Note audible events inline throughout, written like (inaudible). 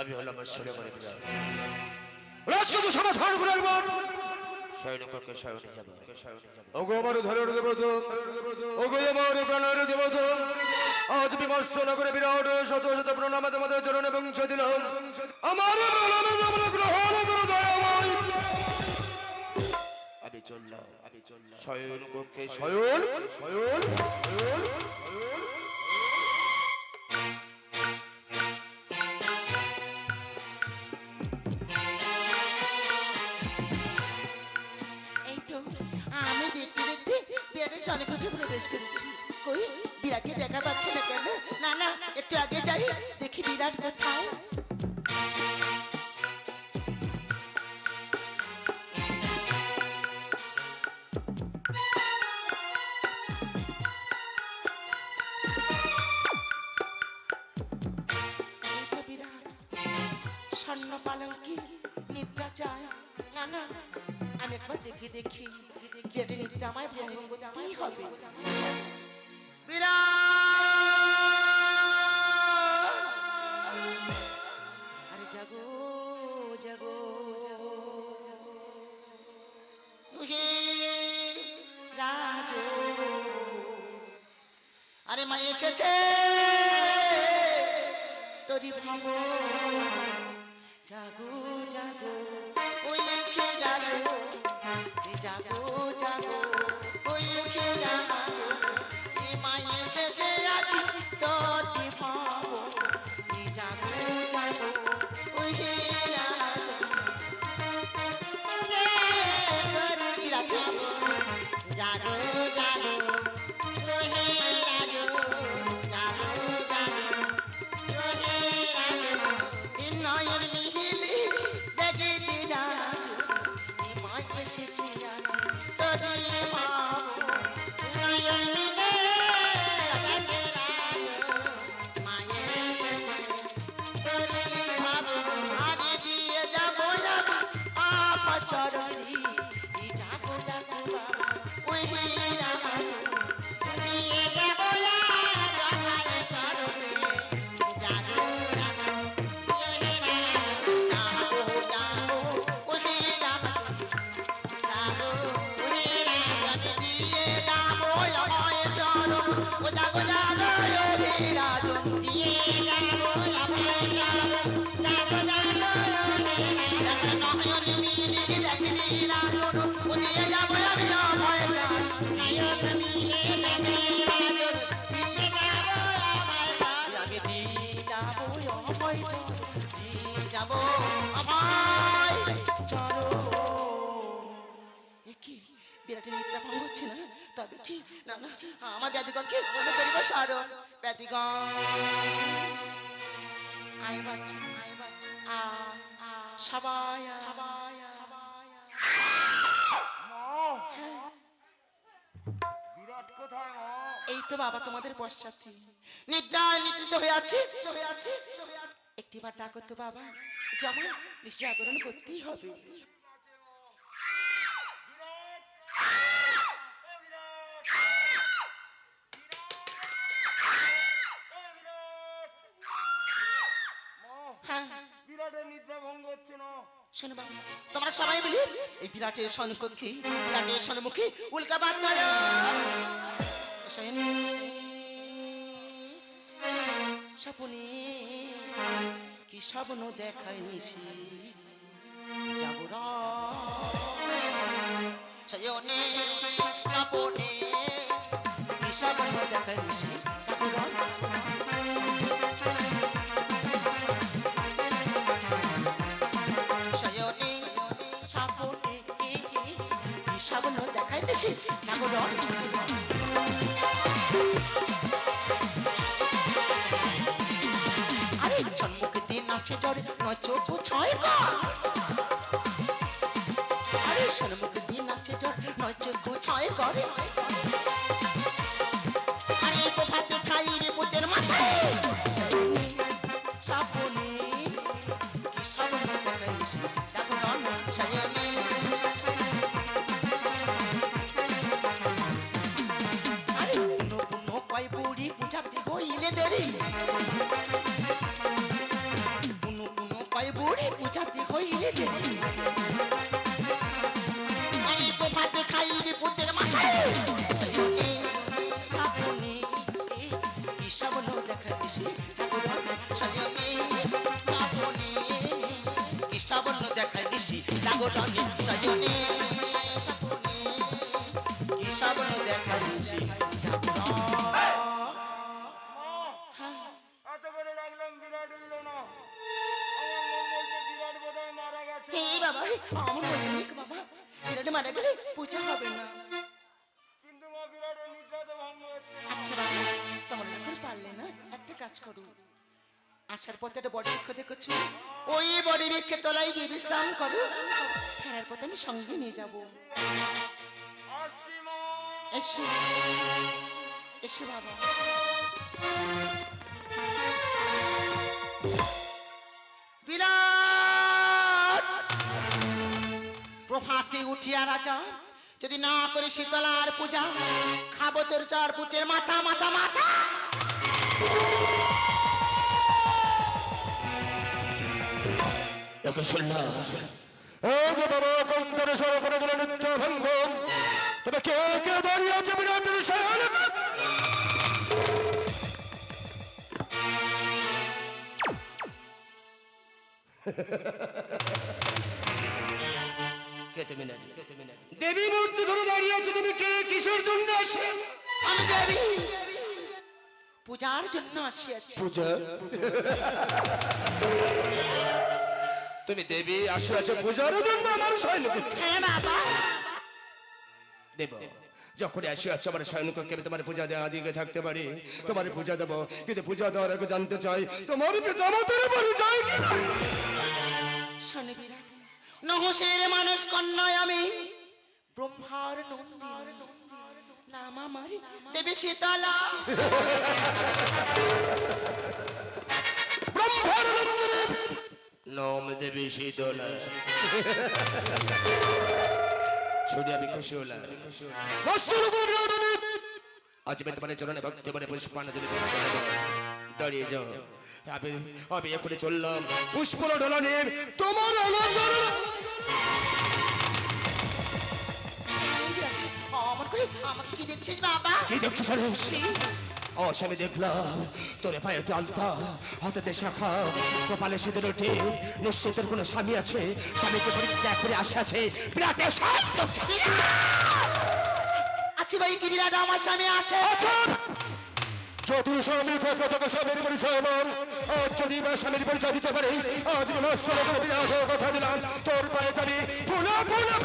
আমি হলাম করে বিরাট রাজকীয় সমাধান করে শয়ন করকে শয়নে যাব। ওগো আমার ধরের দেবত ওগো আমার প্রাণের দেবত আজ বিমর্ষ নগরে বিরাট শত শত প্রণাম তোমাদের চরণ এবং দিলাম। আমার প্রণাম তোমরা গ্রহণ করো দয়াময়। আমি চললাম। আমি চললাম। শয়ন করকে শয়ন শয়ন শয়ন। বিরাটের প্রবেশ করেছি। কই, বিরাটকে দেখা পাচ্ছি না কেন? না না, একটু আগে যাই, দেখি বিরাট কোথায়। স্বর্ণ পালঙ্কি নিদ্রা চায়। না না, আমি একবার দেখি দেখি। নিদ্রা আমায় ভঙ্গ করতেই হবে! আরে জাগো জাগো হে রাজো আরে মা এসেছে তোরি ভাব জাগো জাগো ওই চরণী যাব যাব বাবা ওই দিয়ে যাব চরণে যাব যাব যাব আমায় চলো এ কি বিরাটের নিদ্রা ভঙ্গ হচ্ছে না তবে কি না? না আমার জাদুকরকে মনে করিব স্মরণ ব্যাধিগণ আয় বাচ্চা সবাই এই তো বাবা তোমাদের পশ্চাতে নিদ্রা নিদ্রিত হয়ে আছে। হয়ে একটিবার ডাকো তো বাবা। আমার নিশ্চয় জাগরণ করতেই হবে হ্যাঁ বিরাটের নিদ্রা ভঙ্গ হচ্ছে না শোনো বাবা, তোমরা সবাই বলি এই বিরাটের সনকক্ষে বিরাটের সন্মুখে উল্কা বাদ স্বপনে কি স্বপ্ন দেখায় নিশি? জাগরণ শয়নে স্বপনে দেখায় আরে জন্মকে দিন আছে জ্বরে নয় ছয় গা আরে জন্মকে দিন আছে জ্বর নয় চোখ ছয় করে বুড়ি বুঝাতে হইলে দেরি। পুনো পুনো ওই বুড়ি পূজাতে হইলে আরে গোপাতে খাইবে পুতের মাথায়। সয়নে সাপনে দেখা দিছি? সয়নে সাপনে কি সাবন দেখা দিছি? জাগরণে সয়নে সাপনে কি সাবন দেখা দিছি? এত হে বাবা আমার বলিনি বাবা। বিরাট মারা গেলে পূজা হবে না। কিন্তু মা বিরাটের নিদ্রা তো ভঙ্গ আচ্ছা বাবা তাহলে এখন পারলে না একটা কাজ করো। আসার পথে একটা বড় বৃক্ষ দেখেছ? ওই বড় বৃক্ষের তলায় গিয়ে বিশ্রাম করো। ফেরার পথে আমি সঙ্গে নিয়ে যাব। এসো। এসো বাবা। প্রভাতে উঠিয়া রাজা যদি না করে শীতলার পূজা খাব তোর চার পুটের মাথা মাথা মাথা। একে শুনলাম এই যে বাবা কন্তরে সর করে দিল নিত্য ভঙ্গ তবে কে কে দাঁড়িয়ে আছে বিরাটের শয়নে? কে তুমি নারী কে তুমি নারী দেবী মূর্তি ধরে দাঁড়িয়ে আছে তুমি কে? কিসের জন্য আসে আমি দেবী। পূজার জন্য আসিয়াছি। পূজা? তুমি দেবী আসে পূজার জন্য আমার সৈনিক। হ্যাঁ বাবা। দেব যখন আসি আছে আমার সৈনিককে আমি তোমার পূজা দেওয়া দিকে থাকতে পারি। তোমার পূজা দেবো কিন্তু পূজা দেওয়ার আগে জানতে চাই তোমার পিতা মাতার পরিচয় কি শোনে বিরাট নহসের মানুষ কন্যায় আমি। ব্রহ্মার নন্দিনী। নাম আমার দেবী শীতলা ব্রহ্মার নন্দিনী। নম দেবী শীতলা শুনে আমি খুশি হলাম আজ আমি তোমার চরণে ভক্তি মানে পুষ্পাঞ্জলি দাঁড়িয়ে যাও। আমি আমি এখনই চললাম। পুষ্পর ঢলানে তোমার আলোচনা। আমাকে কি দেখছিস বাবা? কি দেখলাম তোরে পায়ে আলতা হাতে শাখা কপালে সিঁদুর ওঠে নিশ্চয় তোর কোনো স্বামী আছে স্বামীকে পরিত্যাগ করে আসে আছে বিরাটে সত্য ভাই আমার স্বামী আছে। যদি স্বামী থেকে তোকে স্বামীর পরিচয় এবং আজ যদি বা স্বামীর পরিচয় দিতে পারি আজ করে কথা দিলাম। তোর পায়ে আমি ফুলা। ফুলা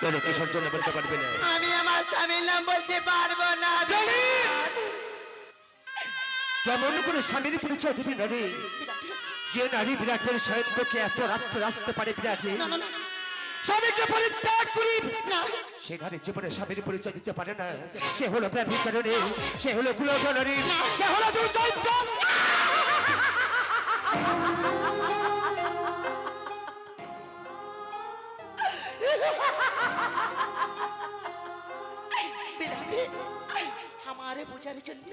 কেন জন্য বলতে পারবে না। আমি আমার স্বামীর নাম বলতে পারব না। জানি। কেমন করে স্বামীর পরিচয় দিবি নারী? রে যে নারী বিরাটের সাহেবকে এত রাত্রে আসতে পারে বিরাটে? স্বামীকে পরিত্যাগ করি। সে ঘরে জীবনে স্বামীর পরিচয় দিতে পারে না। সে হলো ব্যভিচারণী সে হলো কুলজননী সে হলো দুর্চরিত্র (laughs) আমারে পূজার জন্য।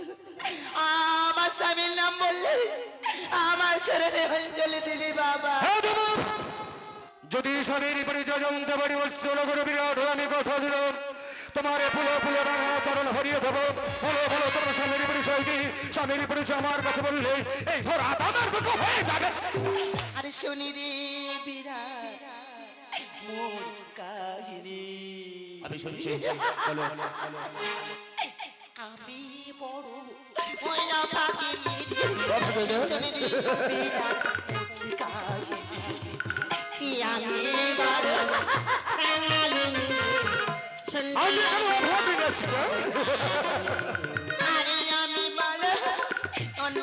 আমার স্বামীর নাম বললে আমার চরণে অঞ্জলি দিলি বাবা। যদি স্বামীর পরিচয় জানতে পারি বিরাট আমি কথা দিলাম। তোমার ফুলো ফুলো রাঙা চরণ হরিয়ে দেবো। ফুলো ফুলো তোমার স্বামীর পরিচয় কি? স্বামীর পরিচয় আমার কাছে বললে এই ধর আমার বুক হয়ে যাবে। আরে শুনি রে বিরাট মোর কাহিনী। আমি শুনছি বলো। আমি বড় ময়না পাখিনি রে শুনি রে বিরাট মোর কাহিনী আমি বড় আমি আরে আমি বড়। আমি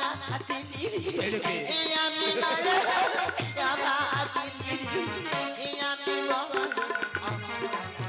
বড় আমি বড় ভালো লাগছে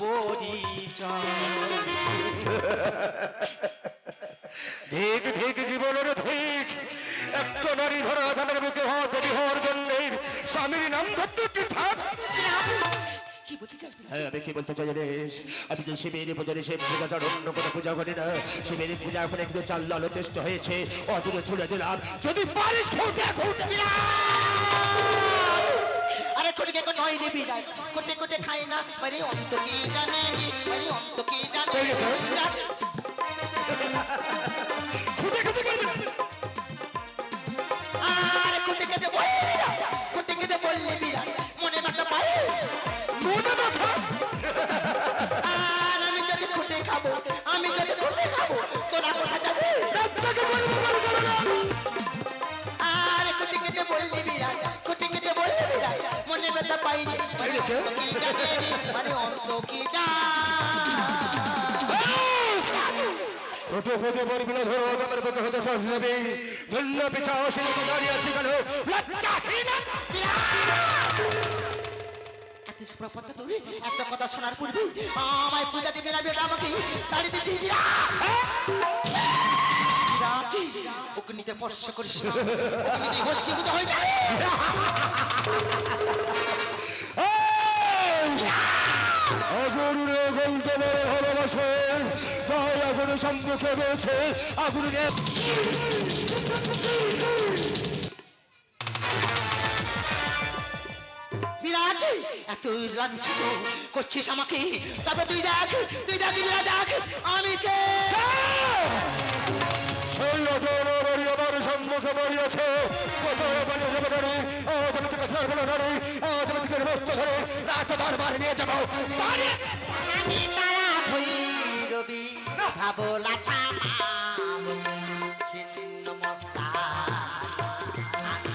পরিচয় ধিক ধিক জীবনের ধিক একটা নারী ধরা ধানের বুকে হাত বিহর জন্যে স্বামীর নাম ধরতে কি বলতে চাস হ্যাঁ আমি কি বলতে চাই জানিস আমি যে শিবের পূজারে সে পূজা ছাড়া অন্য কোনো পূজা করি না। শিবের পূজা করে একটু চাল লাল তেষ্ট হয়েছে। অদূরে ছুড়ে দিলাম। যদি পারিস খুঁটে খুঁটে কোটিকে কো নয় রে বিড়াল। কোটে কোটে খায় না মানে অন্ত কি জানে মানে অন্ত কি জানে? হতে পারবি না, ধরো আমার বুকে হতে শ্বাস নেবে ধন্য পিছা তো দাঁড়িয়ে আছে কেন? একটা কথা শোনার পূর্বে আমায় পূজা না বেটা আমাকে? অগ্নিতে স্পর্শ করিস অগ্নিতে হয়ে যাবে আগুনে বলতে বড় ভালোবাসে। যাই আগুন সম্মুখে রয়েছে আগুনে বিরাট এত লাঞ্ছিত করছিস আমাকে। তবে তুই দেখ তুই দেখ বিরাট দেখ আমি কে? সেই যাবে গাড়ি আজ আমি থেকে ছাড়বো না। গাড়ি আজ আমি থেকে বস্তু ধরে রাত দরবার নিয়ে যাব। বাড়ি আমি তারা ভৈরবী ভাবলা থামাম ছিন্ন মস্তা। আমি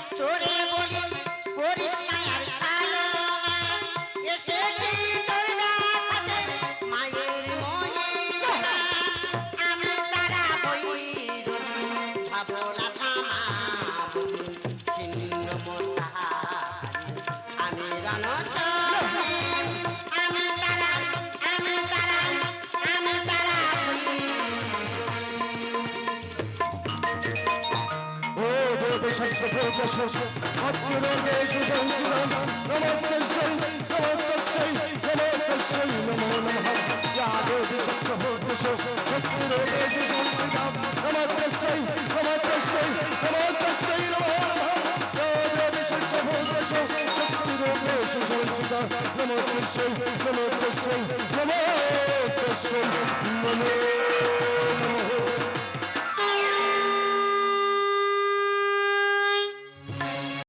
তোরে বলি yaşa, çok yaşa. Hakkı